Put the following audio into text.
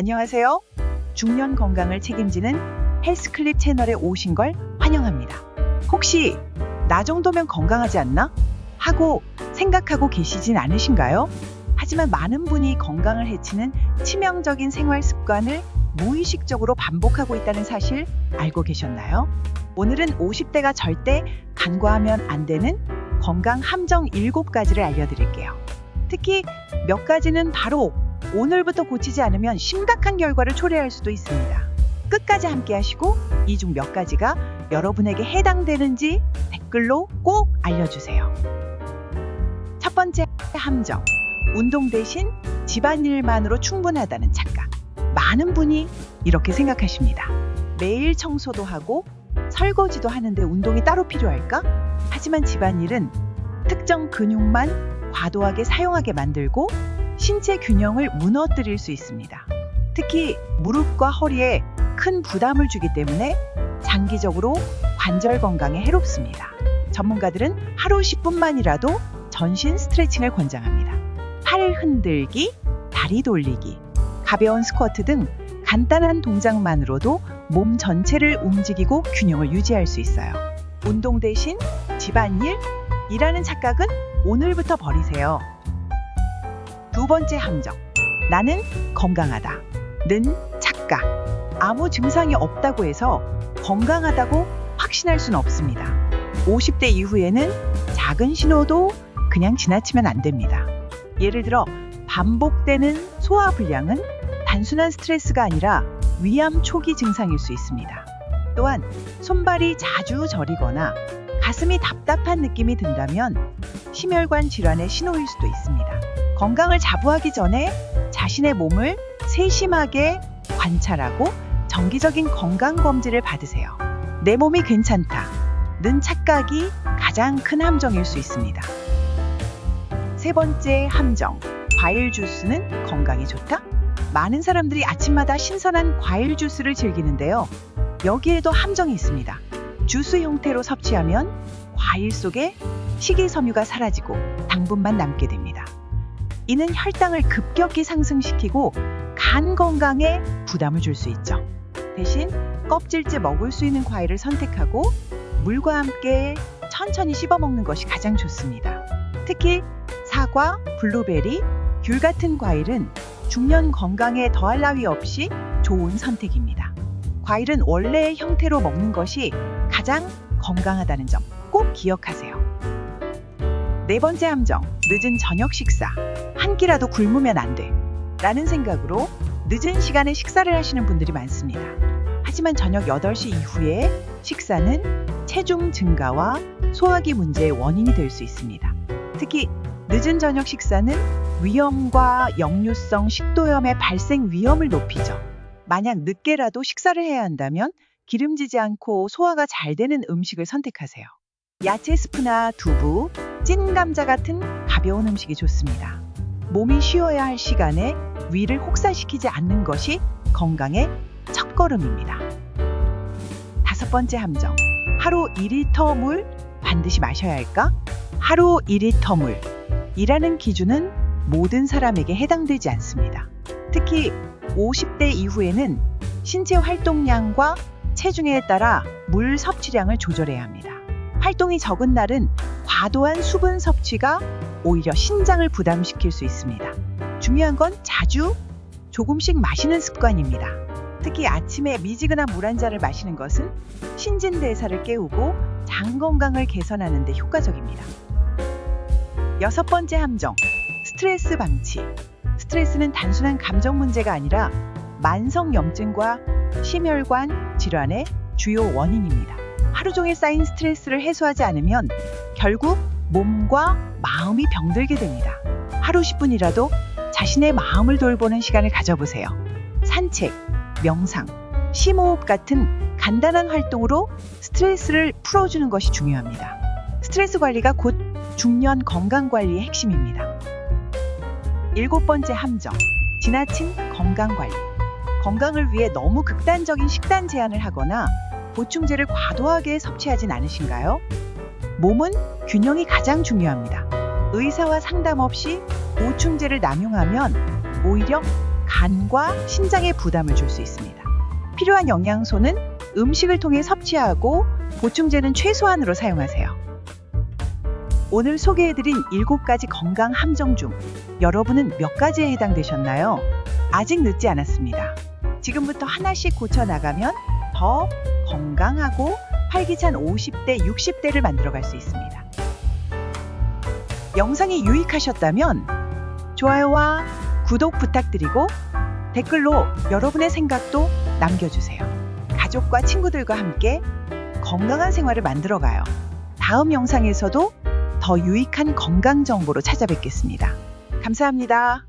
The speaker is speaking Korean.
안녕하세요. 중년 건강을 책임지는 헬스클립 채널에 오신 걸 환영합니다. 혹시 나 정도면 건강하지 않나? 하고 생각하고 계시진 않으신가요? 하지만 많은 분이 건강을 해치는 치명적인 생활 습관을 무의식적으로 반복하고 있다는 사실 알고 계셨나요? 오늘은 50대가 절대 간과하면 안 되는 건강 함정 7가지를 알려드릴게요. 특히 몇 가지는 바로 오늘부터 고치지 않으면 심각한 결과를 초래할 수도 있습니다. 끝까지 함께 하시고 이 중 몇 가지가 여러분에게 해당되는지 댓글로 꼭 알려주세요. 첫 번째 함정. 운동 대신 집안일만으로 충분하다는 착각. 많은 분이 이렇게 생각하십니다. 매일 청소도 하고 설거지도 하는데 운동이 따로 필요할까? 하지만 집안일은 특정 근육만 과도하게 사용하게 만들고 신체 균형을 무너뜨릴 수 있습니다. 특히 무릎과 허리에 큰 부담을 주기 때문에 장기적으로 관절 건강에 해롭습니다. 전문가들은 하루 10분만이라도 전신 스트레칭을 권장합니다. 팔 흔들기, 다리 돌리기, 가벼운 스쿼트 등 간단한 동작만으로도 몸 전체를 움직이고 균형을 유지할 수 있어요. 운동 대신 집안일이라는 착각은 오늘부터 버리세요. 두 번째 함정. 나는 건강하다. 는 착각. 아무 증상이 없다고 해서 건강하다고 확신할 수는 없습니다. 50대 이후에는 작은 신호도 그냥 지나치면 안 됩니다. 예를 들어 반복되는 소화 불량은 단순한 스트레스가 아니라 위암 초기 증상일 수 있습니다. 또한 손발이 자주 저리거나 가슴이 답답한 느낌이 든다면 심혈관 질환의 신호일 수도 있습니다. 건강을 자부하기 전에 자신의 몸을 세심하게 관찰하고 정기적인 건강 검진을 받으세요. 내 몸이 괜찮다. 는 착각이 가장 큰 함정일 수 있습니다. 세 번째 함정. 과일 주스는 건강에 좋다? 많은 사람들이 아침마다 신선한 과일 주스를 즐기는데요. 여기에도 함정이 있습니다. 주스 형태로 섭취하면 과일 속에 식이섬유가 사라지고 당분만 남게 됩니다. 이는 혈당을 급격히 상승시키고 간 건강에 부담을 줄 수 있죠. 대신 껍질째 먹을 수 있는 과일을 선택하고 물과 함께 천천히 씹어 먹는 것이 가장 좋습니다. 특히 사과, 블루베리, 귤 같은 과일은 중년 건강에 더할 나위 없이 좋은 선택입니다. 과일은 원래의 형태로 먹는 것이 가장 건강하다는 점 꼭 기억하세요. 네 번째 함정, 늦은 저녁 식사. 한 끼라도 굶으면 안 돼. 라는 생각으로 늦은 시간에 식사를 하시는 분들이 많습니다. 하지만 저녁 8시 이후에 식사는 체중 증가와 소화기 문제의 원인이 될 수 있습니다. 특히 늦은 저녁 식사는 위염과 역류성 식도염의 발생 위험을 높이죠. 만약 늦게라도 식사를 해야 한다면 기름지지 않고 소화가 잘 되는 음식을 선택하세요. 야채 스프나 두부, 찐 감자 같은 가벼운 음식이 좋습니다. 몸이 쉬어야 할 시간에 위를 혹사시키지 않는 것이 건강의 첫걸음입니다. 다섯 번째 함정. 하루 2리터 물 반드시 마셔야 할까? 하루 2리터 물. 이라는 기준은 모든 사람에게 해당되지 않습니다. 특히 50대 이후에는 신체 활동량과 체중에 따라 물 섭취량을 조절해야 합니다. 활동이 적은 날은 과도한 수분 섭취가 오히려 신장을 부담시킬 수 있습니다. 중요한 건 자주 조금씩 마시는 습관입니다. 특히 아침에 미지근한 물 한 잔을 마시는 것은 신진대사를 깨우고 장 건강을 개선하는 데 효과적입니다. 여섯 번째 함정. 스트레스 방치. 스트레스는 단순한 감정 문제가 아니라 만성 염증과 심혈관 질환의 주요 원인입니다. 하루 종일 쌓인 스트레스를 해소하지 않으면 결국 몸과 마음이 병들게 됩니다. 하루 10분이라도 자신의 마음을 돌보는 시간을 가져보세요. 산책, 명상, 심호흡 같은 간단한 활동으로 스트레스를 풀어주는 것이 중요합니다. 스트레스 관리가 곧 중년 건강 관리의 핵심입니다. 일곱 번째 함정. 지나친 건강 관리. 건강을 위해 너무 극단적인 식단 제한을 하거나 보충제를 과도하게 섭취하진 않으신가요? 몸은 균형이 가장 중요합니다. 의사와 상담 없이 보충제를 남용하면 오히려 간과 신장에 부담을 줄 수 있습니다. 필요한 영양소는 음식을 통해 섭취하고 보충제는 최소한으로 사용하세요. 오늘 소개해드린 7가지 건강 함정 중 여러분은 몇 가지에 해당되셨나요? 아직 늦지 않았습니다. 지금부터 하나씩 고쳐나가면 더 건강하고 활기찬 50대, 60대를 만들어갈 수 있습니다. 영상이 유익하셨다면 좋아요와 구독 부탁드리고 댓글로 여러분의 생각도 남겨주세요. 가족과 친구들과 함께 건강한 생활을 만들어가요. 다음 영상에서도 더 유익한 건강 정보로 찾아뵙겠습니다. 감사합니다.